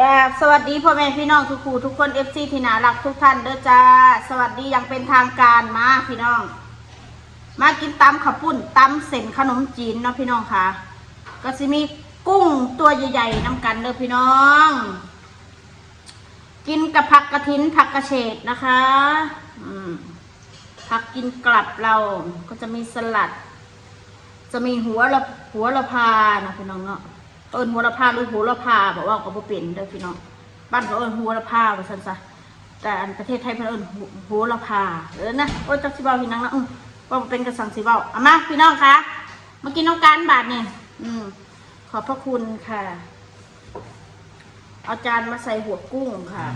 กราบสวัสดีพ่อแม่พี่น้องทุกคู่ทุกคนเอฟซีที่น่ารักทุกท่านเด้อจ้า สวัสดีอย่างเป็นทางการมาพี่น้อง มากินตำข้าวปุ้นตำเส้นขนมจีนเนาะพี่น้องค่ะ ก็จะมีกุ้งตัวใหญ่ๆน้ำกันเด้อพี่น้อง กินกับผักกระถินผักกระเฉดนะคะอืมผักกินกลับเราก็จะมีสลัด จะมีหัวละหัวละพานะพี่น้องเนาะ เอิญหัวละพาหรือหัวละพาบอกว่าก็บ่เป็นเด้อพี่น้องบ้านเขาเอิญหัวละพาว่าซั่นซะแต่อันประเทศไทยเพิ่นเอิญหัวหัวละพาเออนะโอ้ยจักสิเว้าพี่น้องนะอือว่าบ่เป็นกระสังสิเว้าเอามาพี่น้องคะมากินน้องการบาทนี่อืมขอบพระคุณค่ะ เอาจานมาใส่หัวกุ้งค่ะ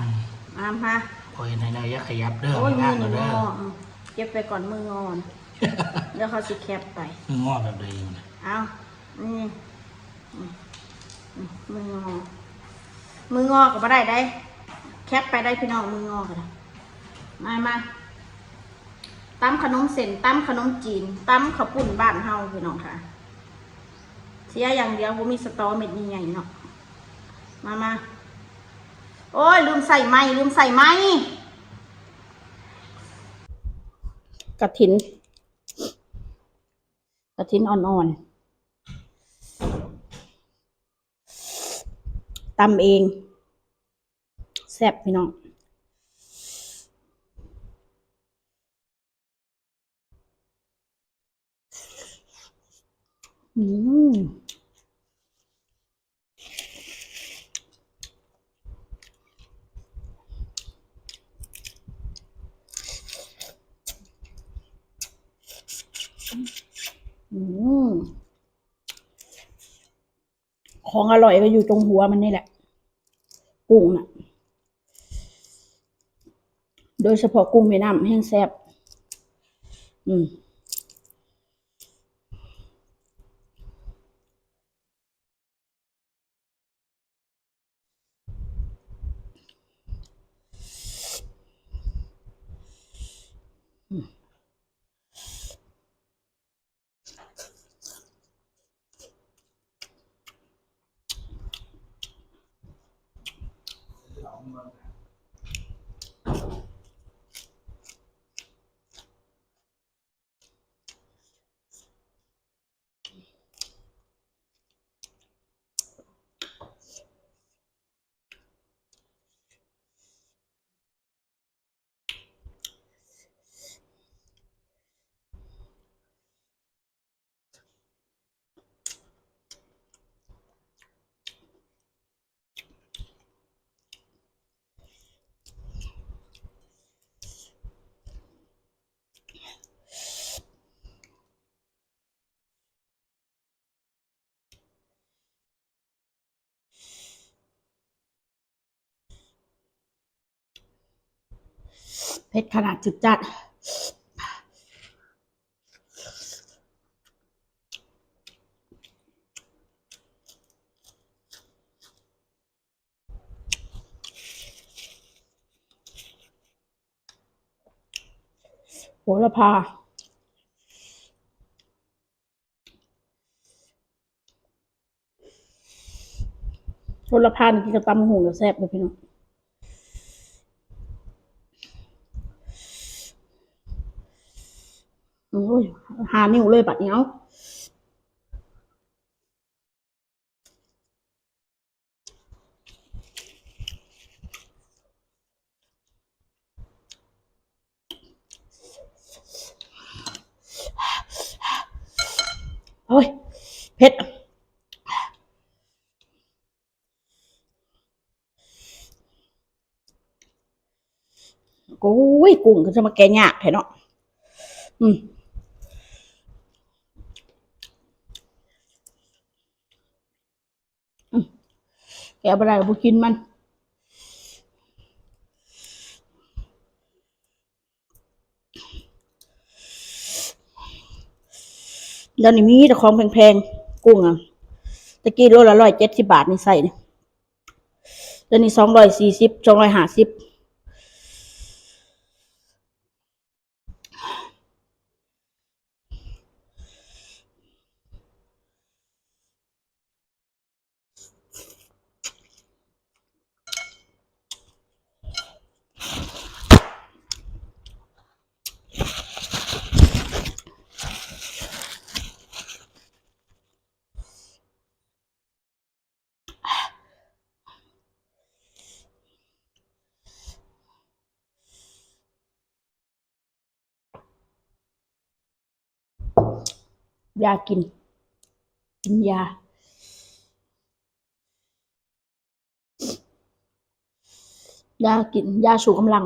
มามาโอ้ยนายนายอย่าขยับเด้อโอ้ยมืงาอนหนึ่งเด้งอออืมเก็บไปก่อนมืองอนเดี๋ยวเขาสิแคบไปมืองอแบบใดอยู่นะเอานี่อืมอื มืองอ มืองอก็บ่ได้ได้ แคปไปได้พี่น้องมืองอก็ได้มามาตำขนมเส้นตำขนมจีนตำข้าวปุ้นบ้านเฮาพี่น้องค่ะ เสียอย่างเดียวว่ามีสตอเม็ดใหญ่ๆเนาะมามาโอ้ยลืมใส่ไม้ลืมใส่ไม้กระถิน กระถินอ่อนๆ ตำเอง แซ่บพี่น้องอืมอืม ของอร่อยก็อยู่ตรงหัวมันนี่แหละ กุ้งน่ะ โดยเฉพาะกุ้งแม่น้ำแห้งแซ่บอืม เผ็ดขนาดจุดจัด โหระพาโหระพานี่กินกับตำหูกับแซ่บเลยพี่น้อง โอ้ย หานิ้วเลยบัดนี้เอาโอ้ยเผ็ดโอ้ยกุ้งก็จะมาแกงยากแท้เนาะอืม แกะบ่ได้บ่กินมันเดี๋ยวนี้มีแต่ของแพงๆ กุ้งอะตะกี้โลละร้อยเจ็ดสิบาทนี่ใส่เนี่ยเดี๋ยวนี้สองร้อยสี่สิบสองร้อยห้าสิบ ยากิน กินยา ยากิน ยาสูบกำลัง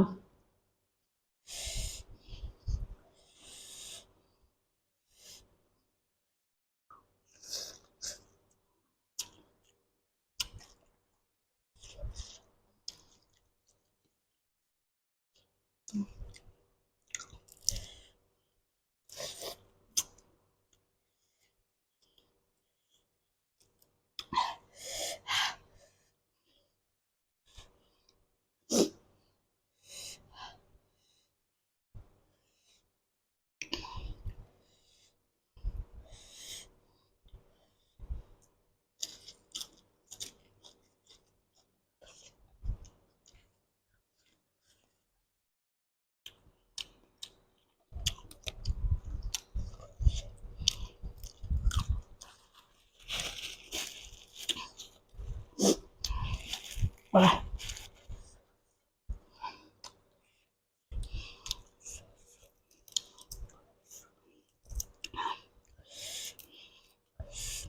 ไป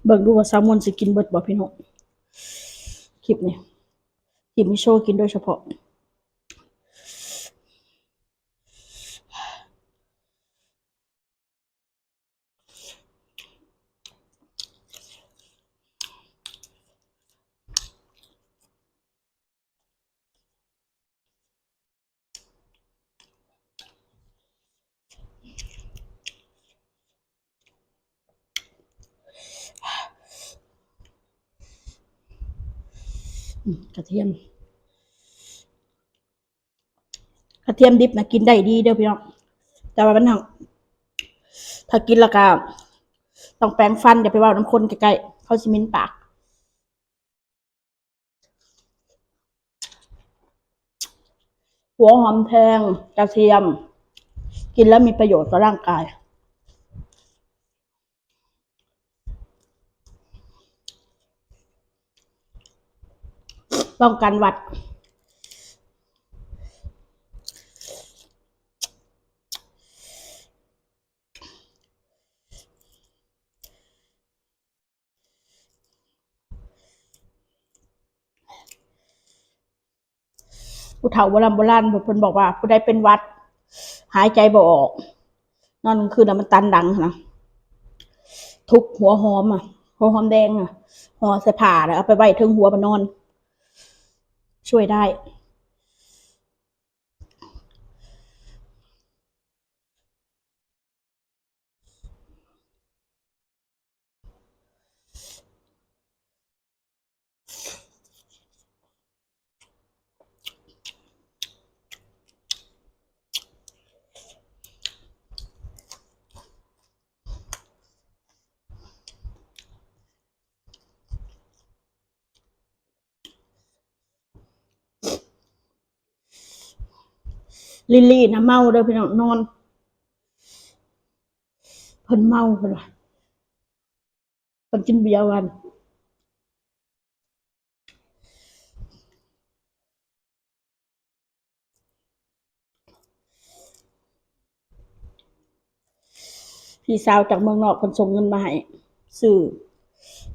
เบิ่งดูว่าแซลมอนสิกินเบิดบ่พี่น้องคลิปนี้คลิปนี้โชว์กินโดยเฉพาะ กระเทียม กระเทียมดิบนะกินได้ดีเด้อพี่น้องแต่ว่ามันหังถ้ากินและก็ต้องแปรงฟันอย่าไปว่าน้ำคนใกล้ๆเขาสิมินปากหัวหอมแทงกระเทียม กินแล้วมีประโยชน์ต่อร่างกาย ป้องกันหวัด ผู้เฒ่าโบราณโบราณเพิ่นบอกว่า ผู้ใดเป็นวัด หายใจบ่ออก นอนกลางคืนน่ะมันตันดังนะทุบหัวหอมอะหัวหอมแดงอะห่อใส่ผ้าแล้วเอาไปไว้เทิงหัวมานอน ช่วยได้ ลิลลี่นะเมาเด้อพี่น้องนอนเพิ่นเมาเพิ่นว่าเพิ่นกินเบียร์วันพี่สาวจากเมืองนอกเพิ่นส่งเงินมาให้ซื้อ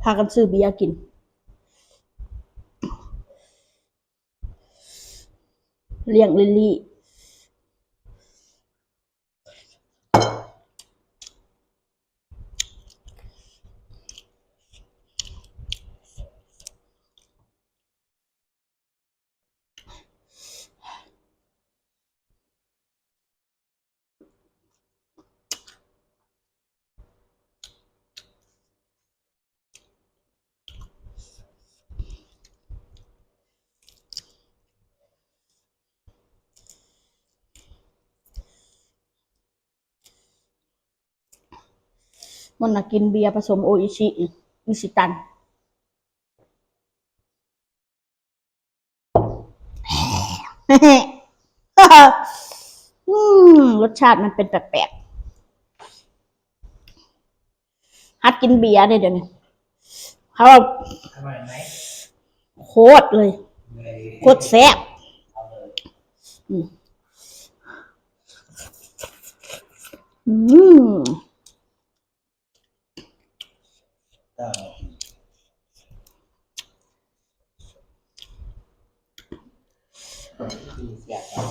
พากันซื้อเบียร์กิน เลี้ยงลิลลี่ มันน่ะกินเบียร์ผสมโออิชิอิชิตัน รสชาติมันเป็นแปลกๆฮัดกินเบียร์เนี่ยเดี๋ยวนี้เขาว่าโคตรเลย โคตรแซ่บอืม เก้าสี่เสียบครับ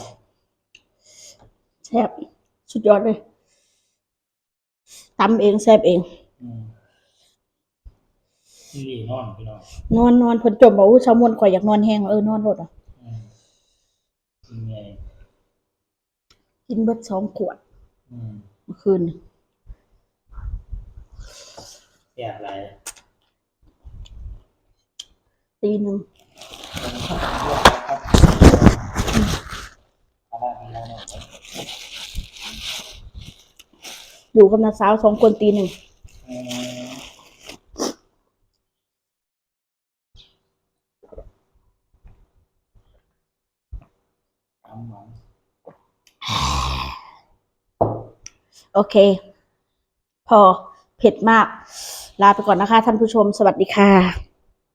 แซ่บสุดยอดเลยตำเองแซ่บเองอืมนี่นอนพี่น้องนอนนอนเพิ่นจมบอกอู้ชาวมวลข่อยอยากนอนแห้งเออนอนรถอะอืมกินไงกินเบิดสองขวดอืมเมื่อคืน เสียบอะไรตีหนึ่งเอาบ้านพี่น้องหน่อยอยู่กับน้าสาวสองคนตีหนึ่งอืมทำหวังโอเค พอเผ็ดมาก ลาไปก่อนนะคะท่านผู้ชม สวัสดีค่ะ